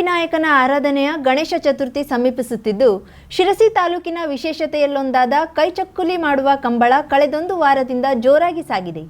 ವಿನಾಯಕನ ಆರಾಧನೆಯ ಗಣೇಶ ಚತುರ್ಥಿ ಸಮೀಪಿಸುತ್ತಿದ್ದು, ಶಿರಸಿ ತಾಲೂಕಿನ ವಿಶೇಷತೆಯಲ್ಲೊಂದಾದ ಕೈಚಕ್ಕುಲಿ ಮಾಡುವ ಕಂಬಳ ಕಳೆದೊಂದು ವಾರದಿಂದ ಜೋರಾಗಿ ಸಾಗಿದೆ.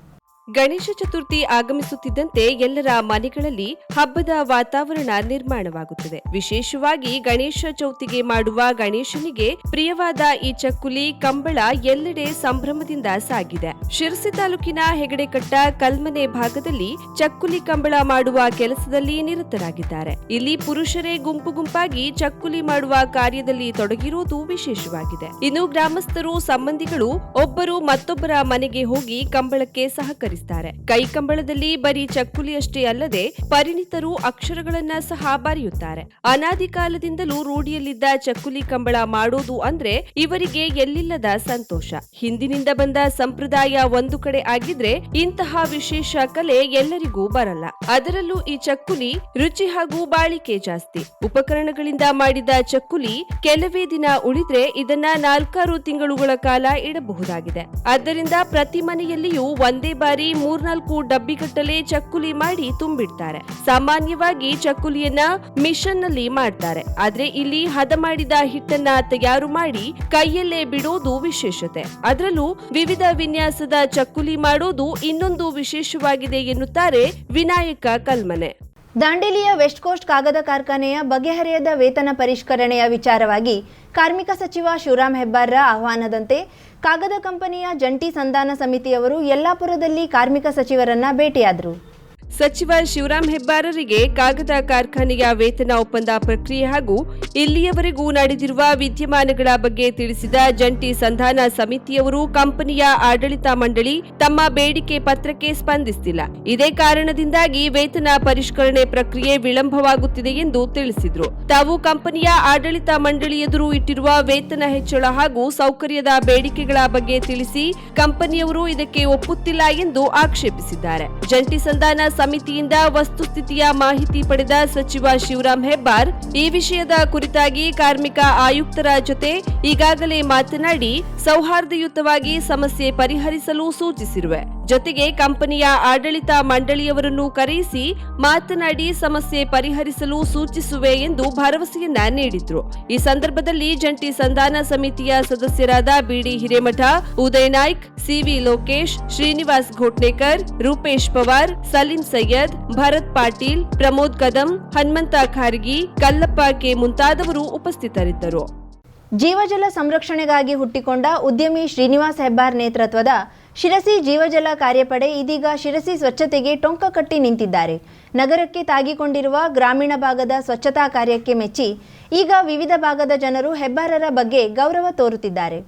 ಗಣೇಶ ಚತುರ್ಥಿ ಆಗಮಿಸುತ್ತಿದ್ದಂತೆ ಎಲ್ಲರ ಮನೆಗಳಲ್ಲಿ ಹಬ್ಬದ ವಾತಾವರಣ ನಿರ್ಮಾಣವಾಗುತ್ತದೆ. ವಿಶೇಷವಾಗಿ ಗಣೇಶ ಚೌತಿಗೆ ಮಾಡುವ ಗಣೇಶನಿಗೆ ಪ್ರಿಯವಾದ ಈ ಚಕ್ಕುಲಿ, ಕಂಬಳ ಎಲ್ಲೆಡೆ ಸಂಭ್ರಮದಿಂದ ಸಾಗಿದೆ. ಶಿರಸಿ ತಾಲೂಕಿನ ಹೆಗಡೆಕಟ್ಟ ಕಲ್ಮನೆ ಭಾಗದಲ್ಲಿ ಚಕ್ಕುಲಿ, ಕಂಬಳ ಮಾಡುವ ಕೆಲಸದಲ್ಲಿ ನಿರತರಾಗಿದ್ದಾರೆ. ಇಲ್ಲಿ ಪುರುಷರೇ ಗುಂಪು ಗುಂಪಾಗಿ ಚಕ್ಕುಲಿ ಮಾಡುವ ಕಾರ್ಯದಲ್ಲಿ ತೊಡಗಿರುವುದು ವಿಶೇಷವಾಗಿದೆ. ಇನ್ನು ಗ್ರಾಮಸ್ಥರು, ಸಂಬಂಧಿಗಳು ಒಬ್ಬರು ಮತ್ತೊಬ್ಬರ ಮನೆಗೆ ಹೋಗಿ ಕಂಬಳಕ್ಕೆ ಸಹಕರಿಸುತ್ತಾರೆ ಕೈ ಕಂಬಳದಲ್ಲಿ ಬರೀ ಚಕ್ಕುಲಿಯಷ್ಟೇ ಅಲ್ಲದೆ ಪರಿಣಿತರು ಅಕ್ಷರಗಳನ್ನ ಸಹ ಬರೆಯುತ್ತಾರೆ. ಅನಾದಿ ಕಾಲದಿಂದಲೂ ರೂಢಿಯಲ್ಲಿದ್ದ ಚಕ್ಕುಲಿ ಕಂಬಳ ಮಾಡೋದು ಅಂದ್ರೆ ಇವರಿಗೆ ಎಲ್ಲಿಲ್ಲದ ಸಂತೋಷ. ಹಿಂದಿನಿಂದ ಬಂದ ಸಂಪ್ರದಾಯ ಒಂದು ಕಡೆ ಆಗಿದ್ರೆ ಇಂತಹ ವಿಶೇಷ ಕಲೆ ಎಲ್ಲರಿಗೂ ಬರಲ್ಲ. ಅದರಲ್ಲೂ ಈ ಚಕ್ಕುಲಿ ರುಚಿ ಹಾಗೂ ಬಾಳಿಕೆ ಜಾಸ್ತಿ. ಉಪಕರಣಗಳಿಂದ ಮಾಡಿದ ಚಕ್ಕುಲಿ ಕೆಲವೇ ದಿನ ಉಳಿದ್ರೆ ಇದನ್ನ ನಾಲ್ಕಾರು ತಿಂಗಳುಗಳ ಕಾಲ ಇಡಬಹುದಾಗಿದೆ. ಆದ್ದರಿಂದ ಪ್ರತಿ ಮನೆಯಲ್ಲಿಯೂ ಒಂದೇ ಬಾರಿ ಮೂರ್ನಾಲ್ಕು ಡಬ್ಬಿಗಟ್ಟಲೆ ಚಕ್ಕುಲಿ ಮಾಡಿ ತುಂಬಿಡ್ತಾರೆ. ಸಾಮಾನ್ಯವಾಗಿ ಚಕ್ಕುಲಿಯನ್ನ ಮಿಷನ್ನಲ್ಲಿ ಮಾಡ್ತಾರೆ. ಆದ್ರೆ ಇಲ್ಲಿ ಹದ ಮಾಡಿದ ಹಿಟ್ಟನ್ನ ತಯಾರು ಮಾಡಿ ಕೈಯಲ್ಲೇ ಬಿಡೋದು ವಿಶೇಷತೆ. ಅದರಲ್ಲೂ ವಿವಿಧ ವಿನ್ಯಾಸದ ಚಕ್ಕುಲಿ ಮಾಡೋದು ಇನ್ನೊಂದು ವಿಶೇಷವಾಗಿದೆ ಎನ್ನುತ್ತಾರೆ ವಿನಾಯಕ ಕಲ್ಮನೆ. ದಾಂಡೇಲಿಯ ವೆಸ್ಟ್ ಕೋಸ್ಟ್ ಕಾಗದ ಕಾರ್ಖಾನೆಯ ಬಗೆಹರಿಯದ ವೇತನ ಪರಿಷ್ಕರಣೆಯ ವಿಚಾರವಾಗಿ ಕಾರ್ಮಿಕ ಸಚಿವ ಶಿವರಾಮ್ ಹೆಬ್ಬಾರ್ರ ಆಹ್ವಾನದಂತೆ ಕಾಗದ ಕಂಪನಿಯ ಜಂಟಿ ಸಂಧಾನ ಸಮಿತಿಯವರು ಯಲ್ಲಾಪುರದಲ್ಲಿ ಕಾರ್ಮಿಕ ಸಚಿವರನ್ನ ಭೇಟಿಯಾದರು. ಸಚಿವ ಶಿವರಾಂ ಹೆಬ್ಬಾರರಿಗೆ ಕಾಗದ ಕಾರ್ಖಾನೆಯ ವೇತನ ಒಪ್ಪಂದ ಪ್ರಕ್ರಿಯೆ ಹಾಗೂ ಇಲ್ಲಿಯವರೆಗೂ ನಡೆದಿರುವ ವಿದ್ಯಮಾನಗಳ ಬಗ್ಗೆ ತಿಳಿಸಿದ ಜಂಟಿ ಸಂಧಾನ ಸಮಿತಿಯವರು ಕಂಪನಿಯ ಆಡಳಿತ ಮಂಡಳಿ ತಮ್ಮ ಬೇಡಿಕೆ ಪತ್ರಕ್ಕೆ ಸ್ಪಂದಿಸಿಲ್ಲ ಇದೇ ಕಾರಣದಿಂದಾಗಿ ವೇತನ ಪರಿಷ್ಕರಣೆ ಪ್ರಕ್ರಿಯೆ ವಿಳಂಬವಾಗುತ್ತಿದೆ ಎಂದು ತಿಳಿಸಿದರು. ತಾವು ಕಂಪನಿಯ ಆಡಳಿತ ಮಂಡಳಿ ಎದುರು ಇಟ್ಟಿರುವ ವೇತನ ಹೆಚ್ಚಳ ಹಾಗೂ ಸೌಕರ್ಯದ ಬೇಡಿಕೆಗಳ ಬಗ್ಗೆ ತಿಳಿಸಿ ಕಂಪನಿಯವರು ಇದಕ್ಕೆ ಒಪ್ಪುತ್ತಿಲ್ಲ ಎಂದು ಆಕ್ಷೇಪಿಸಿದ್ದಾರೆ. ಜಂಟಿ ಸಂಧಾನ ಸಮಿತಿಯಿಂದ ವಸ್ತುಸ್ಥಿತಿಯ ಮಾಹಿತಿ ಪಡೆದ ಸಚಿವ ಶಿವರಾಂ ಹೆಬ್ಬಾರ್ ಈ ವಿಷಯದ ಕುರಿತಾಗಿ ಕಾರ್ಮಿಕ ಆಯುಕ್ತರ ಜೊತೆ ಈಗಾಗಲೇ ಮಾತನಾಡಿ ಸೌಹಾರ್ದಯುತವಾಗಿ ಸಮಸ್ಯೆ ಪರಿಹರಿಸಲು ಸೂಚಿಸಿರುವೆ. ಜೊತೆಗೆ ಕಂಪನಿಯ ಆಡಳಿತ ಮಂಡಳಿಯವರನ್ನು ಕರೆಯಿಸಿ ಮಾತನಾಡಿ ಸಮಸ್ಯೆ ಪರಿಹರಿಸಲು ಸೂಚಿಸುವೆ ಎಂದು ಭರವಸೆಯನ್ನ ನೀಡಿದ್ರು. ಈ ಸಂದರ್ಭದಲ್ಲಿ ಜಂಟಿ ಸಂಧಾನ ಸಮಿತಿಯ ಸದಸ್ಯರಾದ B D Hiremath, Uday Naik, C V Lokesh, Srinivas Ghotnekar, Rupesh Pawar, Salim Syed, Bharat Patil, Pramod Kadam, Hanumanta Khargi, Kallappa K ಮುಂತಾದವರು ಉಪಸ್ಥಿತರಿದ್ದರು. ಜೀವಜಲ ಸಂರಕ್ಷಣೆಗಾಗಿ ಹುಟ್ಟಿಕೊಂಡ ಉದ್ಯಮಿ ಶ್ರೀನಿವಾಸ್ ಹೆಬ್ಬಾರ್ ನೇತೃತ್ವದ ಶಿರಸಿ ಜೀವಜಲ ಕಾರ್ಯಪಡೆ ಇದೀಗ ಶಿರಸಿ ಸ್ವಚ್ಛತೆಗೆ ಟೊಂಕ ಕಟ್ಟಿ ನಿಂತಿದ್ದಾರೆ. ನಗರಕ್ಕೆ ತಾಗಿಕೊಂಡಿರುವ ಗ್ರಾಮೀಣ ಭಾಗದ ಸ್ವಚ್ಛತಾ ಕಾರ್ಯಕ್ಕೆ ಮೆಚ್ಚಿ ಈಗ ವಿವಿಧ ಭಾಗದ ಜನರು ಹೆಬ್ಬಾರರ ಬಗ್ಗೆ ಗೌರವ ತೋರುತ್ತಿದ್ದಾರೆ.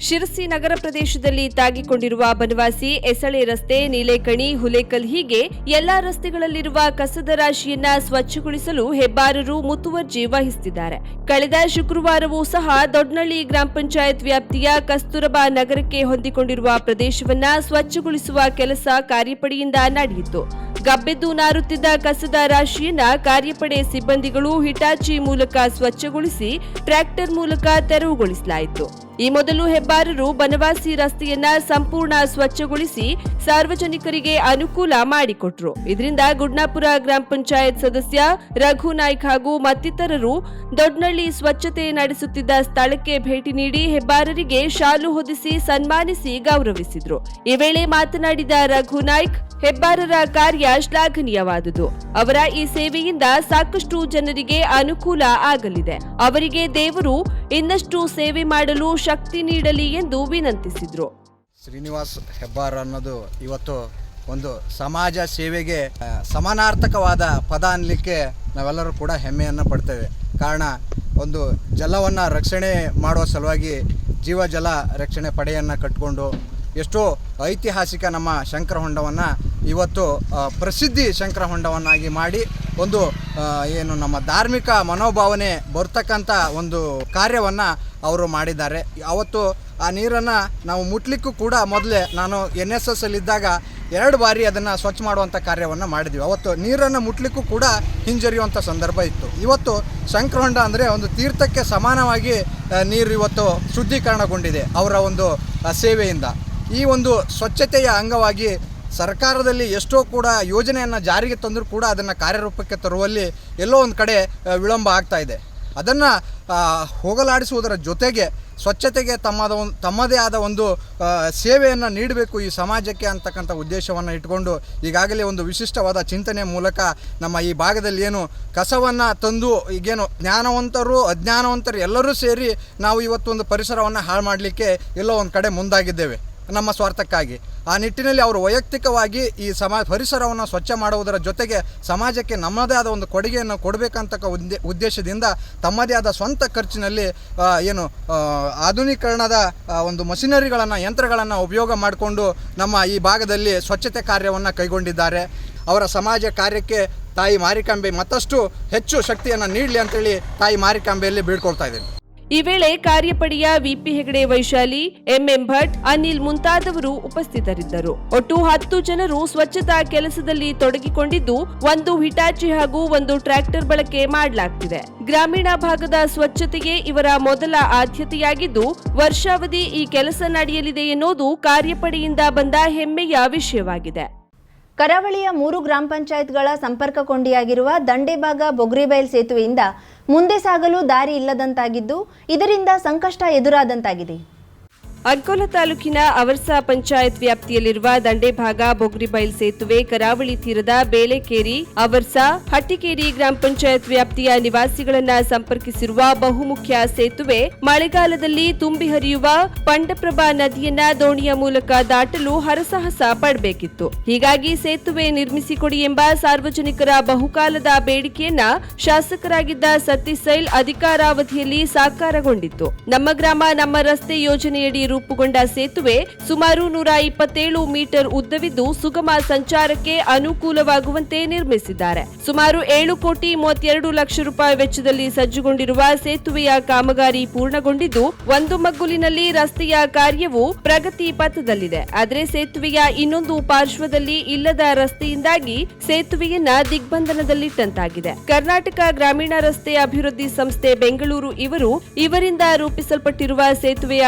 ಶಿರಸಿ ನಗರ ಪ್ರದೇಶದಲ್ಲಿ ತಾಗಿಕೊಂಡಿರುವ ಬನವಾಸಿ ಎಸಳೆ ರಸ್ತೆ, ನೀಲೇಕಣಿ, ಹುಲೇಕಲ್ ಹೀಗೆ ಎಲ್ಲಾ ರಸ್ತೆಗಳಲ್ಲಿರುವ ಕಸದ ರಾಶಿಯನ್ನ ಸ್ವಚ್ಛಗೊಳಿಸಲು ಹೆಬ್ಬಾರರು ಮುತುವರ್ಜಿ ವಹಿಸುತ್ತಿದ್ದಾರೆ ಕಳೆದ ಶುಕ್ರವಾರವೂ ಸಹ ದೊಡ್ಡನಳ್ಳಿ ಗ್ರಾಮ ಪಂಚಾಯತ್ ವ್ಯಾಪ್ತಿಯ ಕಸ್ತೂರಬಾ ನಗರಕ್ಕೆ ಹೊಂದಿಕೊಂಡಿರುವ ಪ್ರದೇಶವನ್ನ ಸ್ವಚ್ಛಗೊಳಿಸುವ ಕೆಲಸ ಕಾರ್ಯಪಡೆಯಿಂದ ನಡೆಯಿತು. ಗಬ್ಬೆದ್ದು ನಾರುತ್ತಿದ್ದ ಕಸದ ರಾಶಿಯನ್ನ ಕಾರ್ಯಪಡೆ ಸಿಬ್ಬಂದಿಗಳು ಹಿಟಾಚಿ ಮೂಲಕ ಸ್ವಚ್ಛಗೊಳಿಸಿ, ಟ್ರ್ಯಾಕ್ಟರ್ ಮೂಲಕ ತೆರವುಗೊಳಿಸಲಾಯಿತು. ಈ ಮೊದಲು ಹೆಬ್ಬಾರರು ಬನವಾಸಿ ರಸ್ತೆಯನ್ನ ಸಂಪೂರ್ಣ ಸ್ವಚ್ಛಗೊಳಿಸಿ ಸಾರ್ವಜನಿಕರಿಗೆ ಅನುಕೂಲ ಮಾಡಿಕೊಟ್ರು. ಇದರಿಂದ ಗುಡ್ನಾಪುರ ಗ್ರಾಮ ಪಂಚಾಯತ್ ಸದಸ್ಯ ರಘುನಾಯ್ಕ್ ಹಾಗೂ ಮತ್ತಿತರರು ದೊಡ್ನಳ್ಳಿ ಸ್ವಚ್ಛತೆ ನಡೆಸುತ್ತಿದ್ದ ಸ್ಥಳಕ್ಕೆ ಭೇಟಿ ನೀಡಿ ಹೆಬ್ಬಾರರಿಗೆ ಶಾಲು ಹೊದಿಸಿ ಸನ್ಮಾನಿಸಿ ಗೌರವಿಸಿದ್ರು. ಈ ವೇಳೆ ಮಾತನಾಡಿದ ರಘುನಾಯ್ಕ್ ಹೆಬ್ಬಾರರ ಕಾರ್ಯ ಶ್ಲಾಘನೀಯವಾದುದು. ಅವರ ಈ ಸೇವೆಯಿಂದ ಸಾಕಷ್ಟು ಜನರಿಗೆ ಅನುಕೂಲ ಆಗಲಿದೆ. ಅವರಿಗೆ ದೇವರು ಇನ್ನಷ್ಟು ಸೇವೆ ಮಾಡಲು ಶಕ್ತಿ ನೀಡಲಿ ಎಂದು ವಿನಂತಿಸಿದರು. ಶ್ರೀನಿವಾಸ್ ಹೆಬ್ಬಾರ್ ಅನ್ನೋದು ಇವತ್ತು ಒಂದು ಸಮಾಜ ಸೇವೆಗೆ ಸಮಾನಾರ್ಥಕವಾದ ಪದ ಅನ್ನಲಿಕ್ಕೆ ನಾವೆಲ್ಲರೂ ಕೂಡ ಹೆಮ್ಮೆಯನ್ನು ಪಡ್ತೇವೆ. ಕಾರಣ ಒಂದು ಜಲವನ್ನು ರಕ್ಷಣೆ ಮಾಡುವ ಸಲುವಾಗಿ ಜೀವ ಜಲ ರಕ್ಷಣೆ ಪಡೆಯನ್ನು ಕಟ್ಟಿಕೊಂಡು ಎಷ್ಟೋ ಐತಿಹಾಸಿಕ ನಮ್ಮ ಶಂಕರ ಹೊಂಡವನ್ನು ಇವತ್ತು ಪ್ರಸಿದ್ಧಿ ಶಂಕರ ಹೊಂಡವನ್ನಾಗಿ ಮಾಡಿ ಒಂದು ಏನು ನಮ್ಮ ಧಾರ್ಮಿಕ ಮನೋಭಾವನೆ ಬರ್ತಕ್ಕಂಥ ಒಂದು ಕಾರ್ಯವನ್ನು ಅವರು ಮಾಡಿದ್ದಾರೆ. ಅವತ್ತು ಆ ನೀರನ್ನು ನಾವು ಮುಟ್ಲಿಕ್ಕೂ ಕೂಡ ಮೊದಲೇ ನಾನು ಎನ್ ಎಸ್ ಎಸ್ ಅಲ್ಲಿದ್ದಾಗ ಎರಡು ಬಾರಿ ಅದನ್ನು ಸ್ವಚ್ಛ ಮಾಡುವಂಥ ಕಾರ್ಯವನ್ನು ಮಾಡಿದ್ವಿ. ಅವತ್ತು ನೀರನ್ನು ಮುಟ್ಲಿಕ್ಕೂ ಕೂಡ ಹಿಂಜರಿಯುವಂಥ ಸಂದರ್ಭ ಇತ್ತು. ಇವತ್ತು ಶಂಕರಹೊಂಡ ಅಂದರೆ ಒಂದು ತೀರ್ಥಕ್ಕೆ ಸಮಾನವಾಗಿ ನೀರು ಇವತ್ತು ಶುದ್ಧೀಕರಣಗೊಂಡಿದೆ ಅವರ ಒಂದು ಸೇವೆಯಿಂದ. ಈ ಒಂದು ಸ್ವಚ್ಛತೆಯ ಅಂಗವಾಗಿ ಸರ್ಕಾರದಲ್ಲಿ ಎಷ್ಟೋ ಕೂಡ ಯೋಜನೆಯನ್ನು ಜಾರಿಗೆ ತಂದರೂ ಕೂಡ ಅದನ್ನು ಕಾರ್ಯರೂಪಕ್ಕೆ ತರುವಲ್ಲಿ ಎಲ್ಲೋ ಒಂದು ಕಡೆ ವಿಳಂಬ ಆಗ್ತಾ ಇದೆ. ಅದನ್ನು ಹೋಗಲಾಡಿಸುವುದರ ಜೊತೆಗೆ ಸ್ವಚ್ಛತೆಗೆ ತಮ್ಮದ ಒಂದು ತಮ್ಮದೇ ಆದ ಒಂದು ಸೇವೆಯನ್ನು ನೀಡಬೇಕು ಈ ಸಮಾಜಕ್ಕೆ ಅಂತಕ್ಕಂಥ ಉದ್ದೇಶವನ್ನು ಇಟ್ಕೊಂಡು ಈಗಾಗಲೇ ಒಂದು ವಿಶಿಷ್ಟವಾದ ಚಿಂತನೆ ಮೂಲಕ ನಮ್ಮ ಈ ಭಾಗದಲ್ಲಿ ಏನು ಕಸವನ್ನು ತಂದು ಈಗೇನು ಜ್ಞಾನವಂತರು, ಅಜ್ಞಾನವಂತರು ಎಲ್ಲರೂ ಸೇರಿ ನಾವು ಇವತ್ತು ಒಂದು ಪರಿಸರವನ್ನು ಹಾಳು ಮಾಡಲಿಕ್ಕೆ ಎಲ್ಲೋ ಒಂದು ಕಡೆ ಮುಂದಾಗಿದ್ದೇವೆ. ನಮ್ಮ ಸ್ವಾರ್ಥಕ್ಕಾಗಿ. ಆ ನಿಟ್ಟಿನಲ್ಲಿ ಅವರು ವೈಯಕ್ತಿಕವಾಗಿ ಈ ಸಮ ಪರಿಸರವನ್ನು ಸ್ವಚ್ಛ ಮಾಡುವುದರ ಜೊತೆಗೆ ಸಮಾಜಕ್ಕೆ ನಮ್ಮದೇ ಆದ ಒಂದು ಕೊಡುಗೆಯನ್ನು ಕೊಡಬೇಕಂತಕ್ಕ ಉದ್ದೇ, ಉದ್ದೇಶದಿಂದ ತಮ್ಮದೇ ಆದ ಸ್ವಂತ ಖರ್ಚಿನಲ್ಲಿ ಏನು ಆಧುನೀಕರಣದ ಒಂದು ಮಷಿನರಿಗಳನ್ನು, ಯಂತ್ರಗಳನ್ನು ಉಪಯೋಗ ಮಾಡಿಕೊಂಡು ನಮ್ಮ ಈ ಭಾಗದಲ್ಲಿ ಸ್ವಚ್ಛತೆ ಕಾರ್ಯವನ್ನು ಕೈಗೊಂಡಿದ್ದಾರೆ. ಅವರ ಸಮಾಜ ಕಾರ್ಯಕ್ಕೆ ತಾಯಿ ಮಾರಿಕಾಂಬೆ ಮತ್ತಷ್ಟು ಹೆಚ್ಚು ಶಕ್ತಿಯನ್ನು ನೀಡಲಿ ಅಂತೇಳಿ ತಾಯಿ ಮಾರಿಕಾಂಬೆಯಲ್ಲಿ ಬೀಳ್ಕೊಳ್ತಾ ಇದ್ದೀನಿ. ಈ ವೇಳೆ ಕಾರ್ಯಪಡೆಯ V P Hegde Vaishali, M M Bhat, Anil ಮುಂತಾದವರು ಉಪಸ್ಥಿತರಿದ್ದರು. ಒಟ್ಟು ಹತ್ತು ಜನರು ಸ್ವಚ್ಛತಾ ಕೆಲಸದಲ್ಲಿ ತೊಡಗಿಕೊಂಡಿದ್ದು, ಒಂದು ಹಿಟಾಚಿ ಹಾಗೂ ಒಂದು ಟ್ರ್ಯಾಕ್ಟರ್ ಬಳಕೆ ಮಾಡಲಾಗ್ತಿದೆ. ಗ್ರಾಮೀಣ ಭಾಗದ ಸ್ವಚ್ಛತೆಗೆ ಇವರ ಮೊದಲ ಆದ್ಯತೆಯಾಗಿದ್ದು, ವರ್ಷಾವಧಿ ಈ ಕೆಲಸ ನಡೆಯಲಿದೆ ಎನ್ನುವುದು ಕಾರ್ಯಪಡೆಯಿಂದ ಬಂದ ಹೆಮ್ಮೆಯ ವಿಷಯವಾಗಿದೆ. ಕರಾವಳಿಯ ಮೂರು ಗ್ರಾಮ ಪಂಚಾಯತ್ಗಳ ಸಂಪರ್ಕ ಕೊಂಡಿಯಾಗಿರುವ ದಂಡೆಭಾಗ ಬೊಗ್ರಿಬೈಲ್ ಸೇತುವೆಯಿಂದ ಮುಂದೆ ಸಾಗಲು ದಾರಿ ಇಲ್ಲದಂತಾಗಿದ್ದು, ಇದರಿಂದ ಸಂಕಷ್ಟ ಎದುರಾದಂತಾಗಿದೆ. ಅಂಕೋಲ ತಾಲೂಕಿನ ಅವರ್ಸ ಪಂಚಾಯತ್ ವ್ಯಾಪ್ತಿಯಲ್ಲಿರುವ ದಂಡೆಭಾಗ, ಬೊಗ್ರಿಬೈಲ್ ಸೇತುವೆ, ಕರಾವಳಿ ತೀರದ ಬೇಲೆಕೇರಿ ಅವರ್ಸಾ, ಹಟ್ಟಿಕೇರಿ ಗ್ರಾಮ ಪಂಚಾಯತ್ ವ್ಯಾಪ್ತಿಯ ನಿವಾಸಿಗಳನ್ನ ಸಂಪರ್ಕಿಸಿರುವ ಬಹುಮುಖ್ಯ ಸೇತುವೆ ಮಳೆಗಾಲದಲ್ಲಿ ತುಂಬಿ ಹರಿಯುವ ಪಂಡಪ್ರಭಾ ನದಿಯನ್ನ ದೋಣಿಯ ಮೂಲಕ ದಾಟಲು ಹರಸಾಹಸ ಪಡಬೇಕಿತ್ತು. ಹೀಗಾಗಿ ಸೇತುವೆ ನಿರ್ಮಿಸಿಕೊಡಿ ಎಂಬ ಸಾರ್ವಜನಿಕರ ಬಹುಕಾಲದ ಬೇಡಿಕೆಯನ್ನ ಶಾಸಕರಾಗಿದ್ದ ಸತೀಶ್ ಸೈಲ್ ಅಧಿಕಾರಾವಧಿಯಲ್ಲಿ ಸಾಕಾರಗೊಂಡಿತ್ತು. ನಮ್ಮ ಗ್ರಾಮ, ನಮ್ಮ ರಸ್ತೆ ಯೋಜನೆಯಡಿ ರೂಪುಗೊಂಡ ಸೇತುವೆ ಸುಮಾರು ನೂರ ಇಪ್ಪತ್ತೇಳು ಮೀಟರ್ ಉದ್ದವಿದ್ದು ಸುಗಮ ಸಂಚಾರಕ್ಕೆ ಅನುಕೂಲವಾಗುವಂತೆ ನಿರ್ಮಿಸಿದ್ದಾರೆ. ಸುಮಾರು ಏಳು ಕೋಟಿ ಮೂವತ್ತೆರಡು ಲಕ್ಷ ರೂಪಾಯಿ ವೆಚ್ಚದಲ್ಲಿ ಸಜ್ಜುಗೊಂಡಿರುವ ಸೇತುವೆಯ ಕಾಮಗಾರಿ ಪೂರ್ಣಗೊಂಡಿದ್ದು, ಒಂದು ಮಗ್ಗುಲಿನಲ್ಲಿ ರಸ್ತೆಯ ಕಾರ್ಯವು ಪ್ರಗತಿ ಪಥದಲ್ಲಿದೆ. ಆದರೆ ಸೇತುವೆಯ ಇನ್ನೊಂದು ಪಾರ್ಶ್ವದಲ್ಲಿ ಇಲ್ಲದ ರಸ್ತೆಯಿಂದಾಗಿ ಸೇತುವೆಯನ್ನ ದಿಗ್ಬಂಧನದಲ್ಲಿಟ್ಟಂತಾಗಿದೆ. ಕರ್ನಾಟಕ ಗ್ರಾಮೀಣ ರಸ್ತೆ ಅಭಿವೃದ್ಧಿ ಸಂಸ್ಥೆ ಬೆಂಗಳೂರು ಇವರು ಇವರಿಂದ ರೂಪಿಸಲ್ಪಟ್ಟಿರುವ ಸೇತುವೆಯ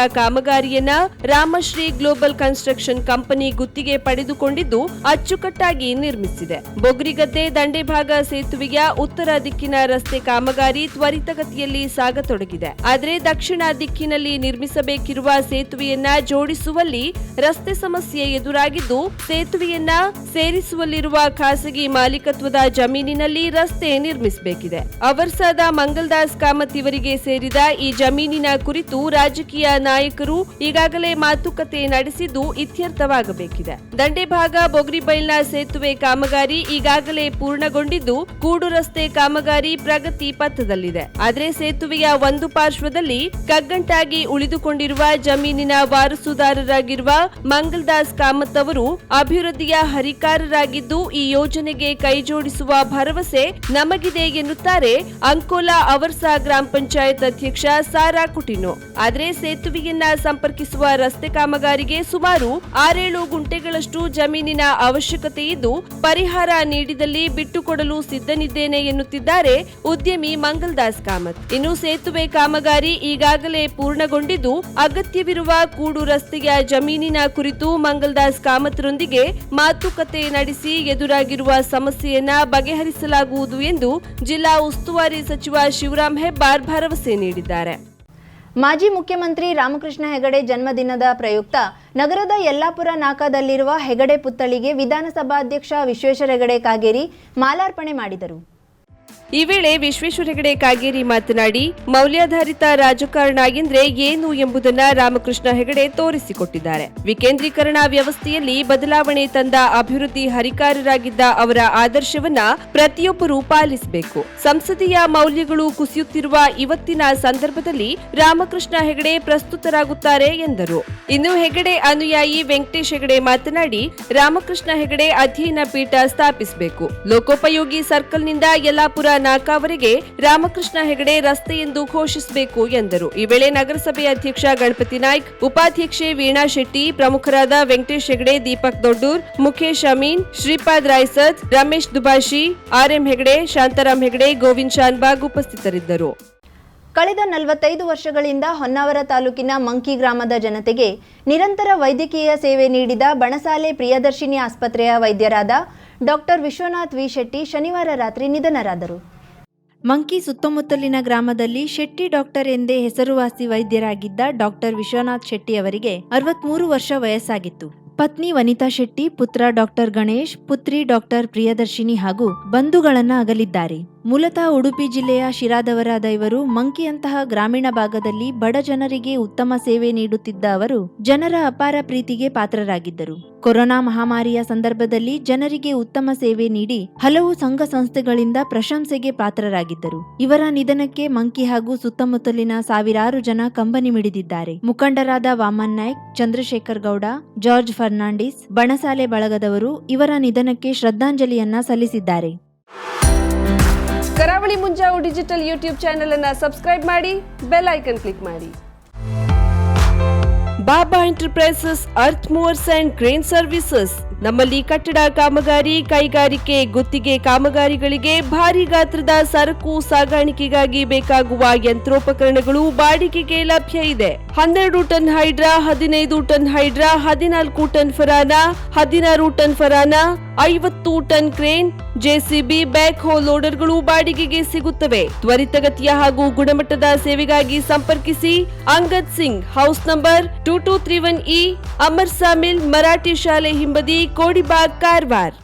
ಕಾಮಗಾರಿಯನ್ನ ರಾಮಶ್ರೀ ಗ್ಲೋಬಲ್ ಕನ್ಸ್ಟ್ರಕ್ಷನ್ ಕಂಪನಿ ಗುತ್ತಿಗೆ ಪಡೆದುಕೊಂಡಿದ್ದು ಅಚ್ಚುಕಟ್ಟಾಗಿ ನಿರ್ಮಿಸಿದೆ. ಬೊಗ್ರಿಗದ್ದೆ ದಂಡೆಭಾಗ ಸೇತುವೆಯ ಉತ್ತರ ದಿಕ್ಕಿನ ರಸ್ತೆ ಕಾಮಗಾರಿ ತ್ವರಿತಗತಿಯಲ್ಲಿ ಸಾಗತೊಡಗಿದೆ. ಆದರೆ ದಕ್ಷಿಣ ದಿಕ್ಕಿನಲ್ಲಿ ನಿರ್ಮಿಸಬೇಕಿರುವ ಸೇತುವೆಯನ್ನ ಜೋಡಿಸುವಲ್ಲಿ ರಸ್ತೆ ಸಮಸ್ಯೆ ಎದುರಾಗಿದ್ದು, ಸೇತುವೆಯನ್ನ ಸೇರಿಸುವಲ್ಲಿರುವ ಖಾಸಗಿ ಮಾಲೀಕತ್ವದ ಜಮೀನಿನಲ್ಲಿ ರಸ್ತೆ ನಿರ್ಮಿಸಬೇಕಿದೆ. ಅವರ್ಸಾದ ಮಂಗಲ್ದಾಸ್ ಕಾಮತ್ ಇವರಿಗೆ ಸೇರಿದ ಈ ಜಮೀನಿನ ಕುರಿತು ರಾಜಕೀಯ ನಾಯಕರು ಈಗಾಗಲೇ ಮಾತುಕತೆ ನಡೆಸಿದ್ದು ಇತ್ಯರ್ಥವಾಗಬೇಕಿದೆ. ದಂಡೆಭಾಗ ಬೊಗ್ರಿಬೈಲ್ನ ಸೇತುವೆ ಕಾಮಗಾರಿ ಈಗಾಗಲೇ ಪೂರ್ಣಗೊಂಡಿದ್ದು ಕೂಡು ರಸ್ತೆ ಕಾಮಗಾರಿ ಪ್ರಗತಿ ಪಥದಲ್ಲಿದೆ. ಆದರೆ ಸೇತುವೆಯ ಒಂದು ಪಾರ್ಶ್ವದಲ್ಲಿ ಕಗ್ಗಂಟಾಗಿ ಉಳಿದುಕೊಂಡಿರುವ ಜಮೀನಿನ ವಾರಸುದಾರರಾಗಿರುವ ಮಂಗಲ್ದಾಸ್ ಕಾಮತ್ ಅವರು ಅಭಿವೃದ್ಧಿಯ ಹರಿಕಾರರಾಗಿದ್ದು ಈ ಯೋಜನೆಗೆ ಕೈಜೋಡಿಸುವ ಭರವಸೆ ನಮಗಿದೆ ಎನ್ನುತ್ತಾರೆ ಅಂಕೋಲಾ ಅವರ್ಸಾ ಗ್ರಾಮ ಪಂಚಾಯತ್ ಅಧ್ಯಕ್ಷ ಸಾರಾ ಕುಟಿನೋ. ಆದರೆ ಸೇತುವೆಯನ್ನ ಸಂಪರ್ಕಿಸುವ ರಸ್ತೆ ಕಾಮಗಾರಿಗೆ ಸುಮಾರು ಆರೇಳು ಗುಂಟೆಗಳಷ್ಟು ಜಮೀನಿನ ಅವಶ್ಯಕತೆ ಇದ್ದು, ಪರಿಹಾರ ನೀಡಿದಲ್ಲಿ ಬಿಟ್ಟುಕೊಡಲು ಸಿದ್ಧನಿದ್ದೇನೆ ಎನ್ನುತ್ತಿದ್ದಾರೆ ಉದ್ಯಮಿ ಮಂಗಲ್ದಾಸ್ ಕಾಮತ್. ಇನ್ನು ಸೇತುವೆ ಕಾಮಗಾರಿ ಈಗಾಗಲೇ ಪೂರ್ಣಗೊಂಡಿದ್ದು, ಅಗತ್ಯವಿರುವ ಕೂಡು ರಸ್ತೆಯ ಜಮೀನಿನ ಕುರಿತು ಮಂಗಲ್ದಾಸ್ ಕಾಮತ್ರೊಂದಿಗೆ ಮಾತುಕತೆ ನಡೆಸಿ ಎದುರಾಗಿರುವ ಸಮಸ್ಯೆಯನ್ನ ಬಗೆಹರಿಸಲಾಗುವುದು ಎಂದು ಜಿಲ್ಲಾ ಉಸ್ತುವಾರಿ ಸಚಿವ ಶಿವರಾಮ್ ಹೆಬ್ಬಾರ್ ಭರವಸೆ ನೀಡಿದ್ದಾರೆ. ಮಾಜಿ ಮುಖ್ಯಮಂತ್ರಿ ರಾಮಕೃಷ್ಣ ಹೆಗಡೆ ಜನ್ಮದಿನದ ಪ್ರಯುಕ್ತ ನಗರದ ಯಲ್ಲಾಪುರ ನಾಕಾದಲ್ಲಿರುವ ಹೆಗಡೆ ಪುತ್ಥಳಿಗೆ ವಿಧಾನಸಭಾಧ್ಯಕ್ಷ ವಿಶ್ವೇಶ್ವರ ಹೆಗಡೆ ಕಾಗೇರಿ ಮಾಲಾರ್ಪಣೆ ಮಾಡಿದರು. ಈ ವೇಳೆ ವಿಶ್ವೇಶ್ವರ ಹೆಗಡೆ ಕಾಗೇರಿ ಮಾತನಾಡಿ, ಮೌಲ್ಯಾಧಾರಿತ ರಾಜಕಾರಣ ಎಂದ್ರೆ ಏನು ಎಂಬುದನ್ನ ರಾಮಕೃಷ್ಣ ಹೆಗಡೆ ತೋರಿಸಿಕೊಟ್ಟಿದ್ದಾರೆ. ವಿಕೇಂದ್ರೀಕರಣ ವ್ಯವಸ್ಥೆಯಲ್ಲಿ ಬದಲಾವಣೆ ತಂದ ಅಭಿವೃದ್ಧಿ ಹರಿಕಾರರಾಗಿದ್ದ ಅವರ ಆದರ್ಶವನ್ನ ಪ್ರತಿಯೊಬ್ಬರೂ ಪಾಲಿಸಬೇಕು. ಸಂಸದೀಯ ಮೌಲ್ಯಗಳು ಕುಸಿಯುತ್ತಿರುವ ಇವತ್ತಿನ ಸಂದರ್ಭದಲ್ಲಿ ರಾಮಕೃಷ್ಣ ಹೆಗಡೆ ಪ್ರಸ್ತುತರಾಗುತ್ತಾರೆ ಎಂದರು. ಇನ್ನು ಹೆಗಡೆ ಅನುಯಾಯಿ ವೆಂಕಟೇಶ್ ಹೆಗಡೆ ಮಾತನಾಡಿ, ರಾಮಕೃಷ್ಣ ಹೆಗಡೆ ಅಧ್ಯಯನ ಪೀಠ ಸ್ಥಾಪಿಸಬೇಕು. ಲೋಕೋಪಯೋಗಿ ಸರ್ಕಲ್ನಿಂದ ಯಲ್ಲಾಪುರ ನಾಕಾವರೆಗೆ ರಾಮಕೃಷ್ಣ ಹೆಗಡೆ ರಸ್ತೆ ಎಂದು ಘೋಷಿಸಬೇಕು ಎಂದರು. ಈ ವೇಳೆ ನಗರಸಭೆ ಅಧ್ಯಕ್ಷ ಗಣಪತಿ ನಾಯ್ಕ್, ಉಪಾಧ್ಯಕ್ಷೆ ವೀಣಾ ಶೆಟ್ಟಿ, ಪ್ರಮುಖರಾದ ವೆಂಕಟೇಶ್ ಹೆಗಡೆ, ದೀಪಕ್ ದೊಡ್ಡೂರ್, ಮುಖೇಶ್ ಅಮೀನ್, ಶ್ರೀಪಾದ್ ರಾಯ್ಸದ್, ರಮೇಶ್ ದುಬಾಶಿ ಆರ್ಎಂ ಹೆಗಡೆ, ಶಾಂತಾರಾಮ್ ಹೆಗಡೆ, ಗೋವಿಂದ್ ಶಾನ್ಬಾಗ್ ಉಪಸ್ಥಿತರಿದ್ದರು. ಕಳೆದ ನಲವತ್ತೈದು ವರ್ಷಗಳಿಂದ ಹೊನ್ನಾವರ ತಾಲೂಕಿನ ಮಂಕಿ ಗ್ರಾಮದ ಜನತೆಗೆ ನಿರಂತರ ವೈದ್ಯಕೀಯ ಸೇವೆ ನೀಡಿದ ಬಣಸಾಲೆ ಪ್ರಿಯದರ್ಶಿನಿ ಆಸ್ಪತ್ರೆಯ ವೈದ್ಯರಾದ ಡಾಕ್ಟರ್ ವಿಶ್ವನಾಥ್ ವಿ ಶೆಟ್ಟಿ ಶನಿವಾರ ರಾತ್ರಿ ನಿಧನರಾದರು. ಮಂಕಿ ಸುತ್ತಮುತ್ತಲಿನ ಗ್ರಾಮದಲ್ಲಿ ಶೆಟ್ಟಿ ಡಾಕ್ಟರ್ ಎಂದೇ ಹೆಸರುವಾಸಿ ವೈದ್ಯರಾಗಿದ್ದ ಡಾಕ್ಟರ್ ವಿಶ್ವನಾಥ್ ಶೆಟ್ಟಿ ಅವರಿಗೆ ಅರವತ್ಮೂರು ವರ್ಷ ವಯಸ್ಸಾಗಿತ್ತು. ಪತ್ನಿ ವನಿತಾ ಶೆಟ್ಟಿ, ಪುತ್ರ ಡಾಕ್ಟರ್ ಗಣೇಶ್, ಪುತ್ರಿ ಡಾಕ್ಟರ್ ಪ್ರಿಯದರ್ಶಿನಿ ಹಾಗೂ ಬಂಧುಗಳನ್ನ ಅಗಲಿದ್ದಾರೆ. ಮೂಲತಃ ಉಡುಪಿ ಜಿಲ್ಲೆಯ ಶಿರಾದವರಾದ ಇವರು ಮಂಕಿಯಂತಹ ಗ್ರಾಮೀಣ ಭಾಗದಲ್ಲಿ ಬಡ ಜನರಿಗೆ ಉತ್ತಮ ಸೇವೆ ನೀಡುತ್ತಿದ್ದ ಅವರು ಜನರ ಅಪಾರ ಪ್ರೀತಿಗೆ ಪಾತ್ರರಾಗಿದ್ದರು. ಕೊರೋನಾ ಮಹಾಮಾರಿಯ ಸಂದರ್ಭದಲ್ಲಿ ಜನರಿಗೆ ಉತ್ತಮ ಸೇವೆ ನೀಡಿ ಹಲವು ಸಂಘ ಸಂಸ್ಥೆಗಳಿಂದ ಪ್ರಶಂಸೆಗೆ ಪಾತ್ರರಾಗಿದ್ದರು. ಇವರ ನಿಧನಕ್ಕೆ ಮಂಕಿ ಹಾಗೂ ಸುತ್ತಮುತ್ತಲಿನ ಸಾವಿರಾರು ಜನ ಕಂಬನಿ ಮಿಡಿದಿದ್ದಾರೆ. ಮುಖಂಡರಾದ ವಾಮನ್ ನಾಯ್ಕ್, ಚಂದ್ರಶೇಖರ್ ಗೌಡ, ಜಾರ್ಜ್ ಫರ್ನಾಂಡಿಸ್, ಬಣಸಾಲೆ ಬಳಗದವರು ಇವರ ನಿಧನಕ್ಕೆ ಶ್ರದ್ಧಾಂಜಲಿಯನ್ನ ಸಲ್ಲಿಸಿದ್ದಾರೆ. Karavali Munjavu digital YouTube channel ಅನ್ನು ಸಬ್ಸ್ಕ್ರೈಬ್ ಮಾಡಿ, ಬೆಲ್ ಐಕನ್ ಕ್ಲಿಕ್ ಮಾಡಿ. Baba enterprises earth movers and grain services. ನಮ್ಮಲ್ಲಿ ಕಟ್ಟಡ ಕಾಮಗಾರಿ, ಕೈಗಾರಿಕೆ, ಗುತ್ತಿಗೆ ಕಾಮಗಾರಿಗಳಿಗೆ ಭಾರಿ ಗಾತ್ರದ ಸರಕು, ಸಾಗಾಣಿಕೆಗಾಗಿ ಬೇಕಾಗುವ ಯಂತ್ರೋಪಕರಣಗಳು ಬಾಡಿಗೆಗೆ ಲಭ್ಯ ಇದೆ. ಹನ್ನೆರಡು ಟನ್ ಹೈಡ್ರಾ, ಹದಿನೈದು ಟನ್ ಹೈಡ್ರಾ, ಹದಿನಾಲ್ಕು ಟನ್ ಫರಾನ, ಹದಿನಾರು ಟನ್ ಫರಾನ ಐವತ್ತು ಟನ್ ಕ್ರೇನ್, ಜೆಸಿಬಿ ಬ್ಯಾಕ್ ಹೋ ಲೋಡರ್ಗಳು ಬಾಡಿಗೆಗೆ ಸಿಗುತ್ತವೆ. ತ್ವರಿತಗತಿಯ ಹಾಗೂ ಗುಣಮಟ್ಟದ ಸೇವೆಗಾಗಿ ಸಂಪರ್ಕಿಸಿ Angad Singh house number two two three one E, Amar sawmill Marathi ಶಾಲೆ ಹಿಂಬದಿ, ಕೋಡಿಬಾಗ್, ಕಾರವಾರ್.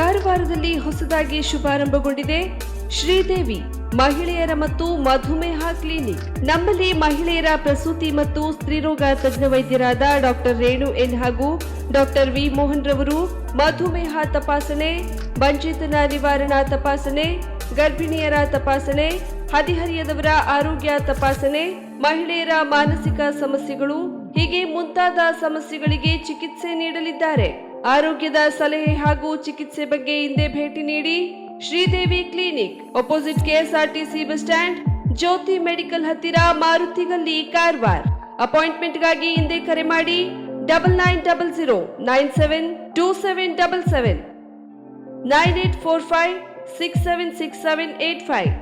ಕಾರವಾರದಲ್ಲಿ ಹೊಸದಾಗಿ ಶುಭಾರಂಭಗೊಂಡಿದೆ ಶ್ರೀದೇವಿ. ಮಹಿಳೆಯರ ಮತ್ತು ಮಧುಮೇಹ ಕ್ಲಿನಿಕ್. ನಮ್ಮಲ್ಲಿ ಮಹಿಳೆಯರ ಪ್ರಸೂತಿ ಮತ್ತು ಸ್ತ್ರೀರೋಗ ತಜ್ಞ ವೈದ್ಯರಾದ ಡಾಕ್ಟರ್ ರೇಣು ಎನ್ ಹಾಗೂ ಡಾಕ್ಟರ್ ವಿ ಮೋಹನ್ ರವರು ಮಧುಮೇಹ ತಪಾಸಣೆ, ಬಂಚಿತನ ನಿವಾರಣಾ ತಪಾಸಣೆ, ಗರ್ಭಿಣಿಯರ ತಪಾಸಣೆ, ಹದಿಹರಿಯದವರ ಆರೋಗ್ಯ ತಪಾಸಣೆ, ಮಹಿಳೆಯರ ಮಾನಸಿಕ ಸಮಸ್ಯೆಗಳು, ಹೀಗೆ ಮುಂತಾದ ಸಮಸ್ಯೆಗಳಿಗೆ ಚಿಕಿತ್ಸೆ ನೀಡಲಿದ್ದಾರೆ. ಆರೋಗ್ಯದ ಸಲಹೆ ಹಾಗೂ ಚಿಕಿತ್ಸೆ ಬಗ್ಗೆ ಹಿಂದೆ ಭೇಟಿ ನೀಡಿ Sridevi clinic opposite KSRTC bus stand, Jyoti medical ಹತ್ತಿರ ಮಾರುತಿಗಲ್ಲಿ ಕಾರವಾರ್. ಅಪಾಯಿಂಟ್ಮೆಂಟ್ಗಾಗಿ ಹಿಂದೆ ಕರೆ ಮಾಡಿ double nine double zero nine seven two seven double seven nine eight four five six seven six seven eight five